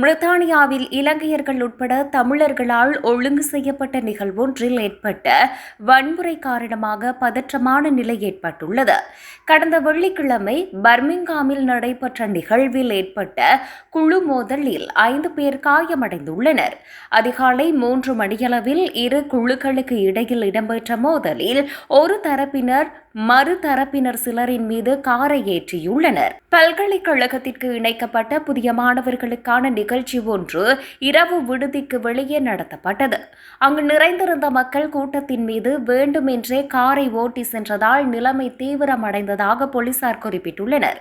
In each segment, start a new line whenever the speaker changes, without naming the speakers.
பிரித்தானியாவில் இலங்கையர்கள் உட்பட தமிழர்களால் ஒழுங்கு செய்யப்பட்ட நிகழ்வொன்றில் ஏற்பட்ட வன்முறை காரணமாக பதற்றமான நிலை ஏற்பட்டுள்ளது. கடந்த வெள்ளிக்கிழமை பர்மிங்காமில் நடைபெற்ற நிகழ்வில் ஏற்பட்ட குழு மோதலில் ஐந்து பேர் காயமடைந்துள்ளனர். அதிகாலை மூன்று மணியளவில் இரு குழுக்களுக்கு இடையில் இடம்பெற்ற மோதலில் ஒரு தரப்பினர் மறு தரப்பினர் சிலரின் மீது காரை ஏற்றியுள்ளனர். பல்கலைக்கழகத்திற்கு இணைக்கப்பட்ட புதிய மாணவர்களுக்கான நிகழ்ச்சி ஒன்று இரவு விடுதிக்கு வெளியே நடத்தப்பட்டது. அங்கு நிறைந்திருந்த மக்கள் கூட்டத்தின் மீது வேண்டுமென்றே காரை ஓட்டி சென்றதால் நிலைமை தீவிரமடைந்ததாக போலீசார் குறிப்பிட்டுள்ளனர்.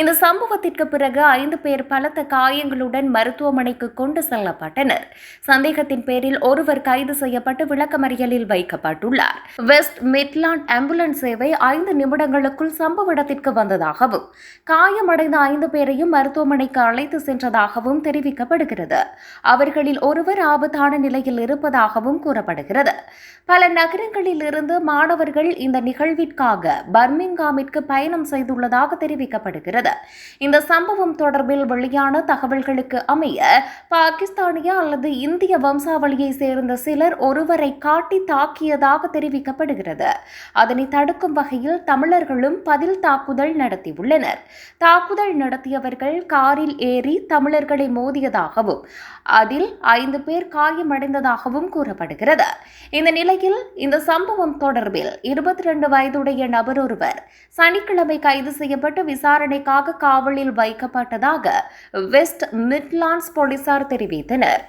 இந்த சம்பவத்திற்கு பிறகு ஐந்து பேர் பலத்த காயங்களுடன் மருத்துவமனைக்கு கொண்டு செல்லப்பட்டனர். சந்தேகத்தின் பேரில் ஒருவர் கைது செய்யப்பட்டு விளக்கமறியலில் வைக்கப்பட்டுள்ளார். வெஸ்ட் மிட்லாண்ட் ஆம்புலன்ஸ் சேவை ஐந்து நிமிடங்களுக்குள் சம்பவ இடத்திற்கு வந்ததாகவும் காயமடைந்த ஐந்து பேரையும் மருத்துவமனைக்கு அழைத்து சென்றதாகவும் தெரிவித்தார் தெரிவிக்கப்படுகிறது. அவர்களில் ஒருவர் ஆபத்தான நிலையில் இருப்பதாகவும் கூறப்படுகிறது. பல நகரங்களில் இருந்து மாணவர்கள் இந்த நிகழ்விற்காக பர்மிங்காமிற்கு பயணம் செய்துள்ளதாக தெரிவிக்கப்படுகிறது. இந்த சம்பவம் தொடர்பில் வெளியான தகவல்களுக்கு அமைய பாகிஸ்தானிய அல்லது இந்திய வம்சாவளியை சேர்ந்த சிலர் ஒருவரை காட்டி தாக்கியதாக தெரிவிக்கப்படுகிறது. அதனை தடுக்கும் வகையில் தமிழர்களும் பதில் தாக்குதல் நடத்தியுள்ளனர். தாக்குதல் நடத்தியவர்கள் காரில் ஏறி தமிழர்களை மோதி மோதியதாகவும் அதில் ஐந்து பேர் காயமடைந்ததாகவும் கூறப்படுகிறது. இந்த நிலையில் இந்த சம்பவம் தொடர்பில் இருபத்தி ரெண்டு வயதுடைய நபர் ஒருவர் சனிக்கிழமை கைது செய்யப்பட்டு விசாரணைக்காக காவலில் வைக்கப்பட்டதாக வெஸ்ட் மிட்லாண்ட்ஸ் போலீசார் தெரிவித்தனர்.